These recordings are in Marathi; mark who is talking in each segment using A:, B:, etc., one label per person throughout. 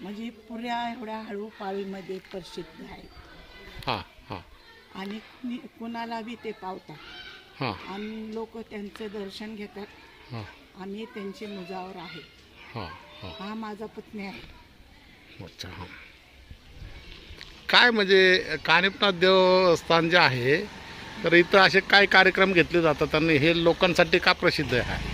A: म्हणजे पुऱ्या एवढ्या हळू पाळीमध्ये प्रसिद्ध आहे
B: हां हां.
A: आणि कुणी- कुणाला बी ते पावतात.
B: हां.
A: आणि लोक त्यांचं दर्शन घेतात.
B: हां.
A: आम्ही त्यांची मुजावर आहे.
B: हां हां.
A: हा माझा पत्नी आहे.
B: अच्छा हां. काय म्हणजे कानिपनाथ देवस्थान जे आहे तर इथं असे काय कार्यक्रम घेतले जातात आणि हे लोकांसाठी का प्रसिद्ध आहे?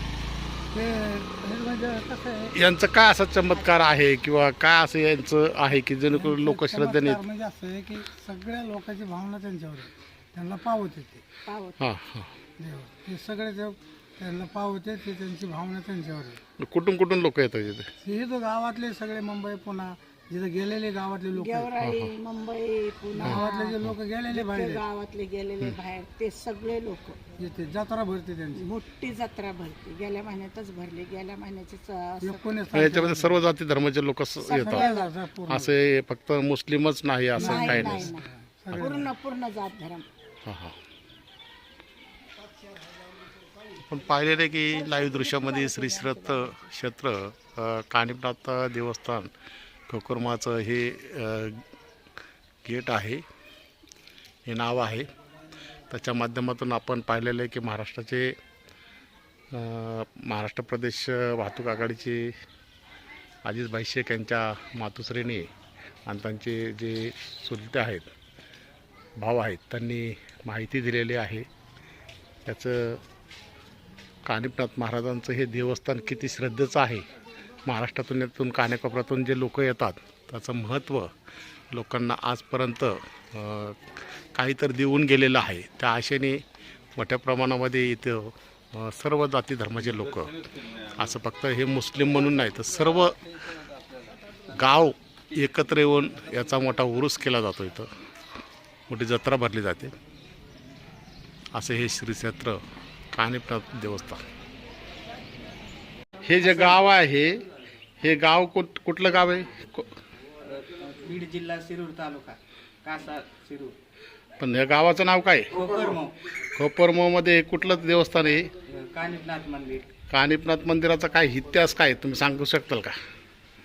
C: ते हे कसं आहे
B: यांचं काय असा चमत्कार आहे किंवा काय असं यांचं आहे की जेणेकरून लोक श्रद्धेने
C: चमत्कार म्हणजे असं आहे की सगळ्या लोकांची भावना त्यांच्यावर आहे. त्यांना पावत येते
A: पावत
B: हां हां.
C: देव ते सगळे देव त्यांना पावत येते त्यांची भावना त्यांच्यावर आहे.
B: कुठून कुठून लोक येतात इथे?
C: हे तो गावातले सगळे मुंबई पुन्हा जिथे गेलेले गावातले लोक
A: गेवराई मुंबई पुणे
C: गावातले जे लोक गेलेले बाहेर आहेत,
A: गावातले गेलेले बाहेर ते सगळे लोक.
C: येते जत्रा भरते त्यांची.
A: मोठी जत्रा भरते. गेल्या महिन्यातच भरली. गेल्या महिन्याची च-
C: एकोणीस
B: याच्यामध्ये सर्व जाती धर्माचे लोक येतात.
C: पूर्ण.
B: असे फक्त मुस्लिमच नाही असं काही
A: नाही
B: नाही.
A: नाही. पूर्ण पूर्ण जात धर्म.
B: हां हां. पण पाहिलेलं आहे की लाईव्ह दृश्यामध्ये श्री श्रत क्षेत्र अ, कानिपनाथ देवस्थान कोकर्माचं हे गेट आहे. हे नाव आहे. त्याच्या माध्यमातून आपण पाहिलेलं आहे की महाराष्ट्राचे महाराष्ट्र प्रदेश वाहतूक आघाडीचे अजिजभाई शेख यांच्या मातुश्रेणी आणि त्यांचे जे चुलते आहेत भाव आहेत त्यांनी माहिती दिलेली आहे. त्याचं कानिपनाथ महाराजांचं हे देवस्थान किती श्रद्धेचं आहे. महाराष्ट्रातून यातून कानेकोपऱ्यातून जे लोक येतात त्याचं महत्त्व लोकांना आजपर्यंत काहीतरी देऊन गेलेलं आहे. त्या आशेने मोठ्या प्रमाणामध्ये इथं सर्व जाती धर्माचे लोक असं फक्त हे मुस्लिम म्हणून नाही तर सर्व गाव एकत्र येऊन याचा मोठा उरूस केला जातो इथं. मोठी जत्रा भरली जाते. असे हे श्री क्षेत्र कानिपनाथ देवस्थान. हे जे गाव आहे हे गाव कुठ कुठलं गाव आहे?
D: बीड जिल्हा शिरूर तालुका कासा शिरूर.
B: पण या गावाचं नाव काय?
D: कोकरमो
B: खोपरमोमध्ये कुठलं देवस्थान आहे?
D: कानिपनाथ मंदिर.
B: कानिपनाथ मंदिराचा काय इतिहास काय तुम्ही सांगू शकताल का?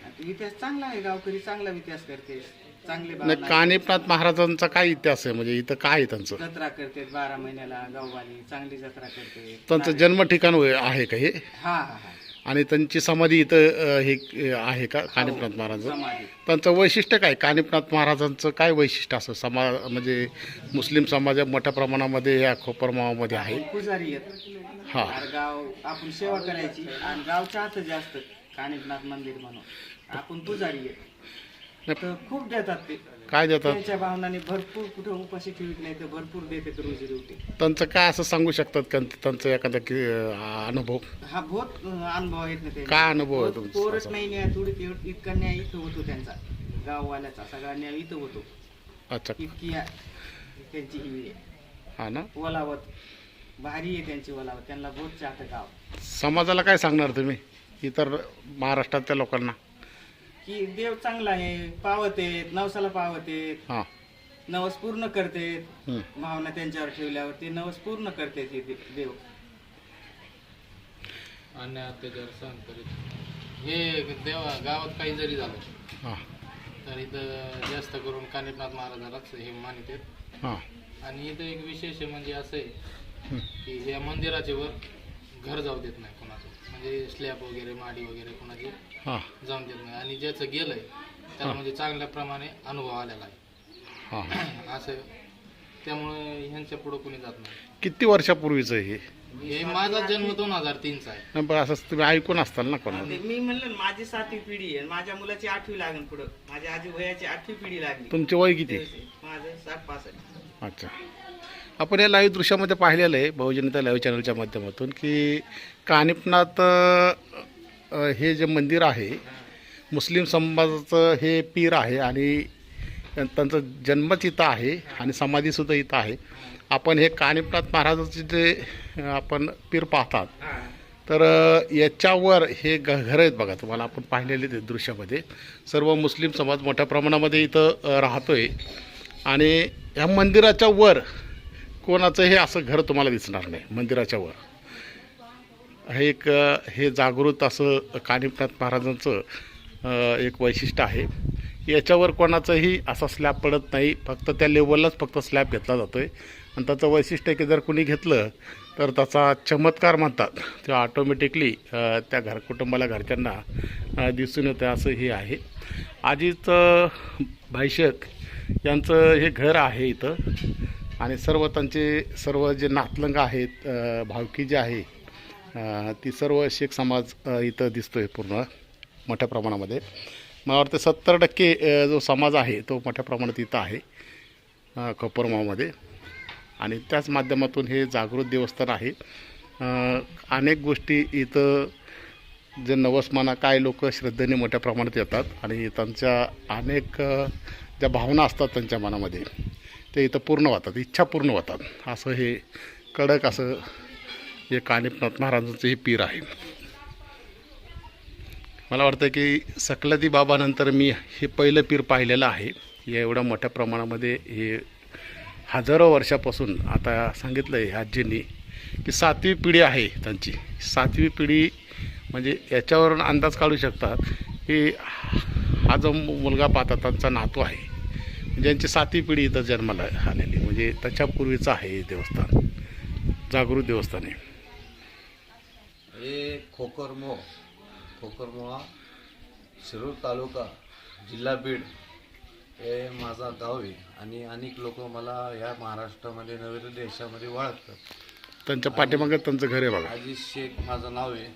D: आता इतिहास चांगला आहे गावकरी चांगला इतिहास करते. चांगले
B: नाही
D: भावना
B: कानिपनाथ महाराजांचा काय इतिहास आहे? म्हणजे इथं काय आहे त्यांचं?
D: जत्रा करते बारा महिन्याला गाववाली चांगली जत्रा करते.
B: त्यांचं जन्म ठिकाण होय- आहे का हे?
D: हा हा हा.
B: आणि त्यांची समाधी इथं हे आहे का? कानिपनाथ महाराजांचं
D: समाधी.
B: त्यांचं वैशिष्ट्य काय? कानिपनाथ महाराजांचं काय वैशिष्ट्य असं? समा म्हणजे मुस्लिम समाज मोठ्या प्रमाणामध्ये या खोपरमावामध्ये आहे. हा.
D: गाव आपण सेवा करायची. आणि गावच्या जास्त कानिपनाथ मंदिर म्हणून. आपण पुजारी तर खूप देतात ते.
B: काय देतात?
D: त्यांच्या भावनाने भरपूर कुठं उपाशी ठेवीत नाही तर भरपूर देतात रोजी रोटी.
B: त्यांचं काय असं सांगू शकतात का त्यांचा एखादा कि- अ, अनुभव?
D: हा बहुत अनुभव आहेत ना त्यांचे.
B: काय अनुभव आहे तुमचा
D: पोरच
B: असा?
D: नाही न्याय थोडी तेवढ- इतका न्याय इथं होतो त्यांचा. गाववाल्याचा सगळा न्याय इथं होतो.
B: अच्छा.
D: इतकी त्यांची ही आहे.
B: हा ना?
D: ओलावत भारी आहे त्यांची ओलावत त्यांना बहुत चाहतं गाव.
B: समाजाला काय सांगणार तुम्ही? इतर महाराष्ट्रातल्या लोकांना.
D: की देव चांगला आहे पावतेत नवसाला पावतेत
B: हां.
D: नवस पूर्ण करतेत. भावना त्यांच्यावर ठेवल्यावर ते नवस पूर्ण करतेत हे दे- देव.
E: अन्याय अत्याचार सहन करीत हे देवा गावात काही जरी झालं
B: हां.
E: तर इथं जास्त करून कानिपनाथ महाराजालाच हे मानित
B: हां.
E: आणि इथं एक विशेष आहे म्हणजे असं आहे की या मंदिराच्या वर घर जाऊ देत नाही म्हणजे स्लॅब वगैरे माडी वगैरे कोणाची
B: हां.
E: जाऊन देत नाही. आणि ज्याचं गेलंय त्याला म्हणजे चांगल्या प्रमाणे अनुभव आलेला आहे.
B: हां.
E: असं त्यामुळे ह्यांच्या पुढं कोणी जात नाही.
B: किती वर्षापूर्वीचं हे?
E: हे माझा जन्म दोन हजार तीनचा आहे.
B: नाही पण असं तुम्ही ऐकून असताल ना कोणाला?
D: आणि मी म्हणलं ना, माझी सातवी पिढी आहे. माझ्या मुलाची आठवी लागेल पुढं. माझ्या आजी वयाची आठवी पिढी लागली.
B: तुमचे वय किती?
D: माझं साठ पासष्ट.
B: अच्छा. आपण या लाईव्ह दृश्यामध्ये पाहिलेलं आहे बहुजनता लाईव्ह चॅनलच्या माध्यमातून की कानिपनाथ हे जे मंदिर आहे मुस्लिम समाजाचं हे पीर आहे आणि त्यांचं जन्मच इथं आहे आणि समाधीसुद्धा इथं आहे. आपण हे कानिपनाथ महाराजाचे जे आपण पीर पाहतात तर याच्यावर हे घ घरं आहेत बघा तुम्हाला आपण पाहिलेले ते दृश्यामध्ये. सर्व मुस्लिम समाज मोठ्या प्रमाणामध्ये इथं राहतो आहे आणि ह्या मंदिराच्या वर कोणाचं हे असं घर तुम्हाला दिसणार नाही मंदिराच्या वर. हे एक हे जागृत असं कानिपनाथ महाराजांचं एक वैशिष्ट्य आहे. याच्यावर कोणाचंही असा स्लॅब पडत नाही फक्त त्या लेवललाच फक्त स्लॅब घेतला जातो आहे आणि त्याचं वैशिष्ट्य की जर कुणी घेतलं तर त्याचा चमत्कार म्हणतात. ते ऑटोमॅटिकली त्या घर कुटुंबाला घरच्यांना दिसून येतं असं हे आहे. आजीचं भाईशक यांचं हे घर आहे इथं. आणि सर्व त्यांचे सर्व जे नातलंग आहेत भावकी जे आहे ती सर्व शेख समाज इथं दिसतो आहे पूर्ण मोठ्या प्रमाणामध्ये. मला वाटतं सत्तर टक्के जो समाज आहे तो मोठ्या प्रमाणात इथं आहे अ, आणि त्याच माध्यमातून हे जागृत देवस्थान आहे. अनेक गोष्टी इथं जे नवसमाना काय लोक श्रद्धेने मोठ्या प्रमाणात येतात आणि त्यांच्या अनेक ज्या भावना असतात त्यांच्या मनामध्ये ते इथं पूर्ण होतात इच्छा पूर्ण होतात. असं हे कडक असं हे कानिपनाथ महाराजांचं हे पीर आहे. मला वाटतं की सकलती बाबानंतर मी हे पहिलं पीर पाहिलेलं आहे. या एवढ्या मोठ्या प्रमाणामध्ये हे हजारो वर्षापासून आता सांगितलं आहे आजींनी की सातवी पिढी आहे त्यांची. सातवी पिढी म्हणजे याच्यावरून अंदाज काढू शकतात की हा जो मुलगा पाहता त्यांचा नातू आहे. ज्यांची सातवी पिढी इथं जन्माला आलेली. म्हणजे त्याच्यापूर्वीचं आहे हे देवस्थान. जागृत देवस्थान आहे.
F: हे खोकरमो खोकरमोहा शिरूर तालुका जिल्हा बीड हे माझा गाव आहे. आणि अनेक लोक मला ह्या महाराष्ट्रामध्ये नवीन देशामध्ये ओळखतात
B: त्यांच्या पाठीमागे त्यांचं घर आहे बघा.
F: अजित शेख माझं नाव आहे.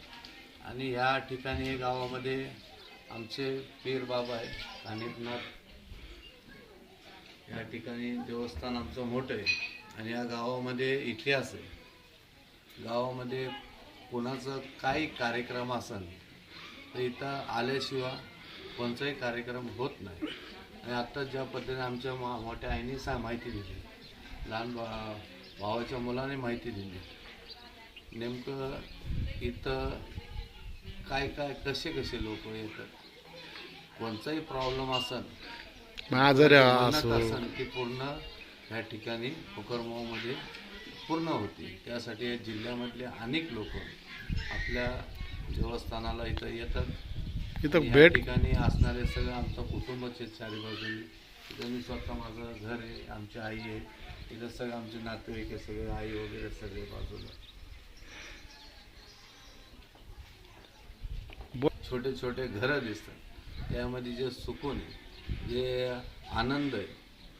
F: आणि ह्या ठिकाणी हे गावामध्ये आमचे पीर बाबा आहे कानिपनाथ या ठिकाणी देवस्थान आमचं मोठं आहे आणि या गावामध्ये इतिहास आहे. गावामध्ये कोणाचं काही कार्यक्रम असेल तर इथं आल्याशिवाय कोणताही कार्यक्रम होत नाही. आणि आत्ता ज्या पद्धतीने आमच्या मा मोठ्या आईने सा माहिती दिली लहान बा भावाच्या मुलाने माहिती दिली नेमकं इथं काय काय कसे कसे लोक येतात कोणताही प्रॉब्लेम असेल
B: असो.
F: की पूर्ण या ठिकाणी मध्ये पूर्ण होती. त्यासाठी या जिल्ह्यामधले अनेक लोक आपल्या देवस्थानाला इथं येतात.
B: इथं भेट
F: ठिकाणी असणारे सगळं आमचं कुटुंबच आहे चारी बाजूनी इथं मी स्वतः माझं घर आहे आमची आई आहे. इथं सगळं आमचे नातेवाईक आहे सगळे आई वगैरे सगळे बाजूला. छोटे छोटे घरं दिसतात. त्यामध्ये जे सुकून आहे जे आनंद आहे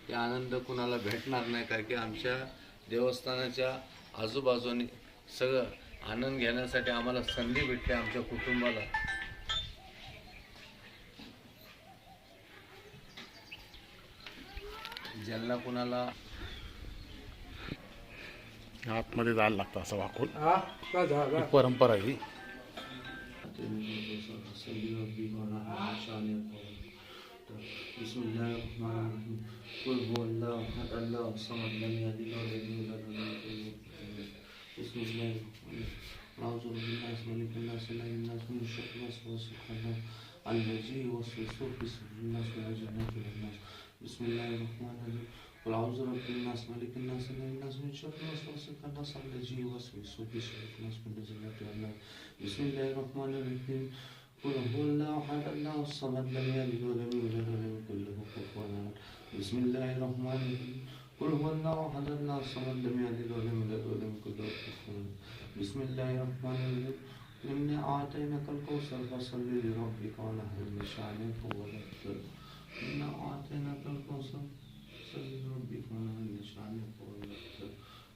F: ते आनंद कुणाला भेटणार नाही कारण की आमच्या देवस्थानाच्या आजूबाजूने सगळं आनंद घेण्यासाठी आम्हाला संधी भेटते आमच्या कुटुंबाला. ज्यांना कुणाला
B: आतमध्ये जायला लागतं असं वाकून.
C: झाला?
B: ही الرحمن
F: الرحيم قل هو الله احد الله الصمد لم يلد ولم يولد ولم يكن له بسم الله الرحمن الرحيم اعوذ بالله ملك الناس اله الناس من شر الوسواس الخناس الذي يوسوس في صدور الناس من الجنة والناس بسم الله الرحمن الرحيم قل اعوذ برب الناس ملك الناس اله الناس من شر الوسواس الخناس الذي يوسوس في صدور الناس من الجنة والناس بسم الله الرحمن الرحيم قل هو الله أحد الله الصمد لم يلد ولم يولد ولم يكن له كفوا بسم الله الرحمن الرحيم. قل هو الله أحد الله الصمد لم يلد ولم يولد ولم يكن له كفوا بسم الله الرحمن الرحيم. إنا أعطيناك الكوثر فصل لربك ونحن بشانك وذكر إنا أعطيناك الكوثر فصل لربك ونحن بشانك وذكر